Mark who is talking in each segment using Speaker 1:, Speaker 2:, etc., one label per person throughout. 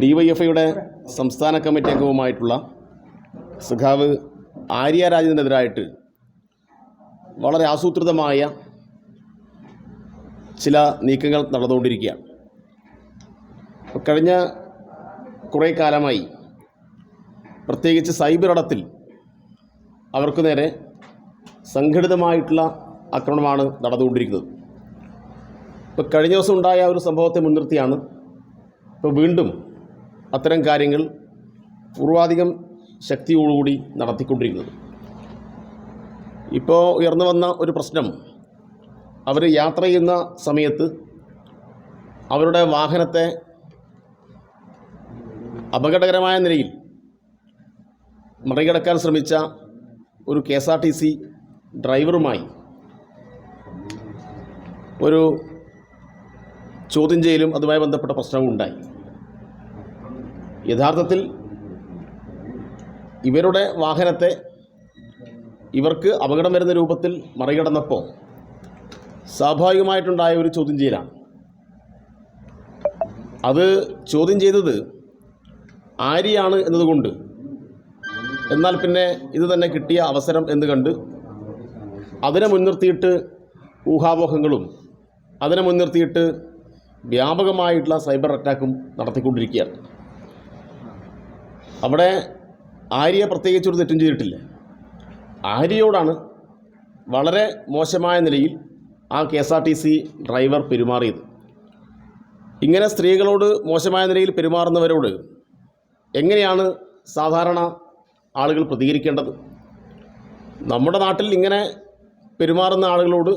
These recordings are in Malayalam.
Speaker 1: ഡി വൈ എഫ് ഐയുടെ സംസ്ഥാന കമ്മിറ്റി അംഗവുമായിട്ടുള്ള സഖാവ് ആര്യ വളരെ ആസൂത്രിതമായ ചില നീക്കങ്ങൾ നടന്നുകൊണ്ടിരിക്കുകയാണ്. കഴിഞ്ഞ കുറേ കാലമായി പ്രത്യേകിച്ച് സൈബർ ഇടത്തിൽ അവർക്ക് നേരെ സംഘടിതമായിട്ടുള്ള ആക്രമണമാണ് നടന്നുകൊണ്ടിരിക്കുന്നത്. ഇപ്പോൾ കഴിഞ്ഞ ദിവസം ഉണ്ടായ ഒരു സംഭവത്തെ മുൻനിർത്തിയാണ്. ഇപ്പോൾ വീണ്ടും അത്തരം കാര്യങ്ങൾ പൂർവാധികം ശക്തിയോടുകൂടി നടത്തിക്കൊണ്ടിരിക്കുന്നത്. ഇപ്പോൾ ഉയർന്നു വന്ന ഒരു പ്രശ്നം അവർ യാത്ര ചെയ്യുന്ന സമയത്ത് അവരുടെ വാഹനത്തെ അപകടകരമായ നിലയിൽ മറികടക്കാൻ ശ്രമിച്ച ഒരു K S R T C ഡ്രൈവറുമായി ഒരു ചോദ്യം ചെയ്യലും അതുമായി ബന്ധപ്പെട്ട പ്രശ്നവും ഉണ്ടായി. യഥാർത്ഥത്തിൽ ഇവരുടെ വാഹനത്തെ ഇവർക്ക് അപകടം വരുന്ന രൂപത്തിൽ മറികടന്നപ്പോൾ സ്വാഭാവികമായിട്ടുണ്ടായ ഒരു ചോദ്യം ചെയ്യലാണ്. അത് ചോദ്യം ചെയ്തത് ആര്യാണ് എന്നതുകൊണ്ട്. എന്നാൽ പിന്നെ ഇത് തന്നെ കിട്ടിയ അവസരം എന്ന് കണ്ട് അതിനെ മുൻനിർത്തിയിട്ട് ഊഹാപോഹങ്ങളും അതിനെ മുൻനിർത്തിയിട്ട് വ്യാപകമായിട്ടുള്ള സൈബർ അറ്റാക്കും നടത്തിക്കൊണ്ടിരിക്കുകയാണ്. അവിടെ ആര്യ പ്രത്യേകിച്ചൊരു തെറ്റും ചെയ്തിട്ടില്ല. ആര്യയോടാണ് വളരെ മോശമായ നിലയിൽ ആ K S R T C driver പെരുമാറിയത്. ഇങ്ങനെ സ്ത്രീകളോട് മോശമായ നിലയിൽ പെരുമാറുന്നവരോട് എങ്ങനെയാണ് സാധാരണ ആളുകൾ പ്രതികരിക്കേണ്ടത്? നമ്മുടെ നാട്ടിൽ ഇങ്ങനെ പെരുമാറുന്ന ആളുകളോട്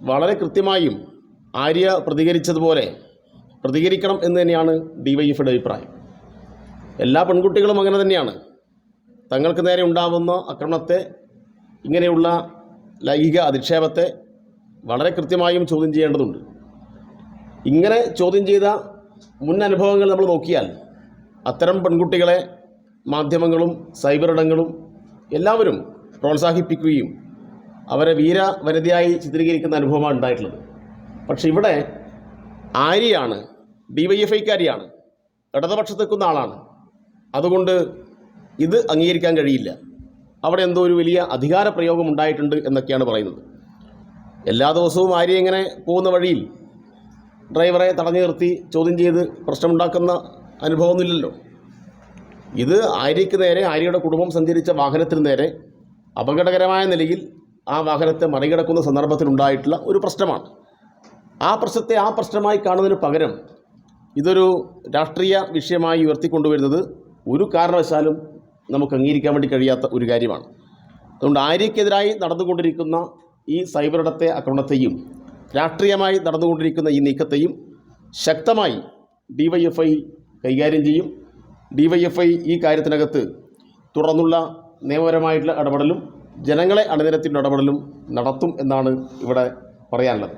Speaker 1: വളരെ കൃത്യമായും ആര്യ പ്രതികരിച്ചതുപോലെ പ്രതികരിക്കണം എന്ന് തന്നെയാണ് ഡി വൈ അഭിപ്രായം. എല്ലാ പെൺകുട്ടികളും അങ്ങനെ തന്നെയാണ്. തങ്ങൾക്ക് നേരെ ഉണ്ടാവുന്ന ആക്രമണത്തെ ഇങ്ങനെയുള്ള ലൈംഗിക അധിക്ഷേപത്തെ വളരെ കൃത്യമായും ചോദ്യം ചെയ്യേണ്ടതുണ്ട്. ഇങ്ങനെ ചോദ്യം ചെയ്ത മുൻ അനുഭവങ്ങൾ നമ്മൾ നോക്കിയാൽ അത്തരം പെൺകുട്ടികളെ മാധ്യമങ്ങളും സൈബർ ഇടങ്ങളും എല്ലാവരും പ്രോത്സാഹിപ്പിക്കുകയും അവരെ വീര വനിതയായി ചിത്രീകരിക്കുന്ന അനുഭവമാണ് ഉണ്ടായിട്ടുള്ളത്. പക്ഷെ ഇവിടെ ആര്യയാണ് ഡി വൈ എഫ് ഐക്കാരിയാണ് ഇടതുപക്ഷത്ത് നിൽക്കുന്ന ആളാണ്. അതുകൊണ്ട് ഇത് അംഗീകരിക്കാൻ കഴിയില്ല. അവിടെ എന്തോ ഒരു വലിയ അധികാര പ്രയോഗം ഉണ്ടായിട്ടുണ്ട് എന്നൊക്കെയാണ് പറയുന്നത്. എല്ലാ ദിവസവും ആര്യ ഇങ്ങനെ പോകുന്ന വഴിയിൽ ഡ്രൈവറെ തടഞ്ഞു നിർത്തി ചോദ്യം ചെയ്ത് പ്രശ്നമുണ്ടാക്കുന്ന അനുഭവമൊന്നുമില്ലല്ലോ. ഇത് ആര്യയ്ക്ക് നേരെ ആര്യയുടെ കുടുംബം സഞ്ചരിച്ച വാഹനത്തിന് നേരെ അപകടകരമായ നിലയിൽ ആ വാഹനത്തെ മറികടക്കുന്ന സന്ദർഭത്തിലുണ്ടായിട്ടുള്ള ഒരു പ്രശ്നമാണ്. ആ പ്രശ്നത്തെ ആ പ്രശ്നമായി കാണുന്നതിന് പകരം ഇതൊരു രാഷ്ട്രീയ വിഷയമായി ഉയർത്തിക്കൊണ്ടുവരുന്നത് ഒരു കാരണവശാലും നമുക്ക് അംഗീകരിക്കാൻ വേണ്ടി കഴിയാത്ത ഒരു കാര്യമാണ്. അതുകൊണ്ട് ആര്യക്കെതിരായി നടന്നുകൊണ്ടിരിക്കുന്ന ഈ സൈബർ ഇടത്തെ ആക്രമണത്തെയും രാഷ്ട്രീയമായി നടന്നുകൊണ്ടിരിക്കുന്ന ഈ നീക്കത്തെയും ശക്തമായി ഡി വൈ എഫ് ഐ കൈകാര്യം ചെയ്യും. ഡി വൈ എഫ് ഐ ഈ കാര്യത്തിനകത്ത് തുടർന്നുള്ള നിയമപരമായിട്ടുള്ള ഇടപെടലും ജനങ്ങളെ അണിനിരത്തിന്റെ ഇടപെടലും നടത്തും എന്നാണ് ഇവിടെ പറയാനുള്ളത്.